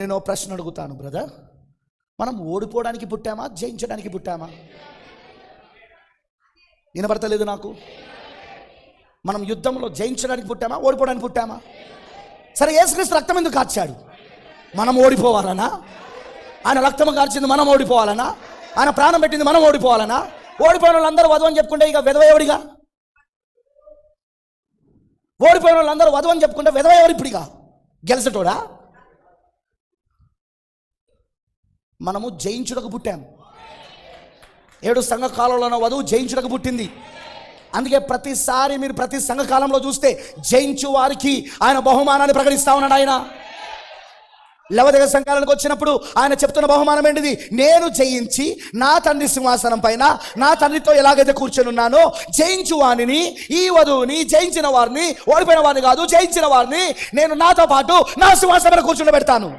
నేను ఓ ప్రశ్న అడుగుతాను బ్రదర్ మనం ఓడిపోవడానికి పుట్టామా జయించడానికి పుట్టామా? వినపడతలేదు నాకు. మనం యుద్ధంలో జయించడానికి పుట్టామా ఓడిపోవడానికి పుట్టామా? సరే యేసుక్రీస్తు రక్తం ఎందుకు కార్చాడు? మనం ఓడిపోవాలనా? ఆయన రక్తం కార్చింది మనం ఓడిపోవాలనా? ఆయన ప్రాణం పెట్టింది మనం ఓడిపోవాలనా? ఓడిపోయిన వాళ్ళందరూ వధు అని చెప్పుకుంటే ఇక విధవయవుడిగా ఓడిపోయిన వాళ్ళందరూ వధు అని చెప్పుకుంటే విధవయవుడు ఇప్పుడుగా? గెలిచటోడా మనము జయించుటకు పుట్టాము ఏడు సంఘకాలంలో ఉన్న వధువు జయించుటకు పుట్టింది. అందుకే ప్రతిసారి మీరు ప్రతి సంఘకాలంలో చూస్తే జయించు వారికి ఆయన బహుమానాన్ని ప్రకటిస్తా ఉన్నాడు ఆయన. లవదగ సంఘాలకు వచ్చినప్పుడు ఆయన చెప్తున్న బహుమానం ఏంటిది? నేను జయించి నా తండ్రి సింహాసనం పైన నా తండ్రితో ఎలాగైతే కూర్చొని ఉన్నానో జయించు వాణిని ఈ వధువుని జయించిన వారిని ఓడిపోయిన వారిని కాదు జయించిన వారిని నేను నాతో పాటు నా సింహాసనం కూర్చుని పెడతాను.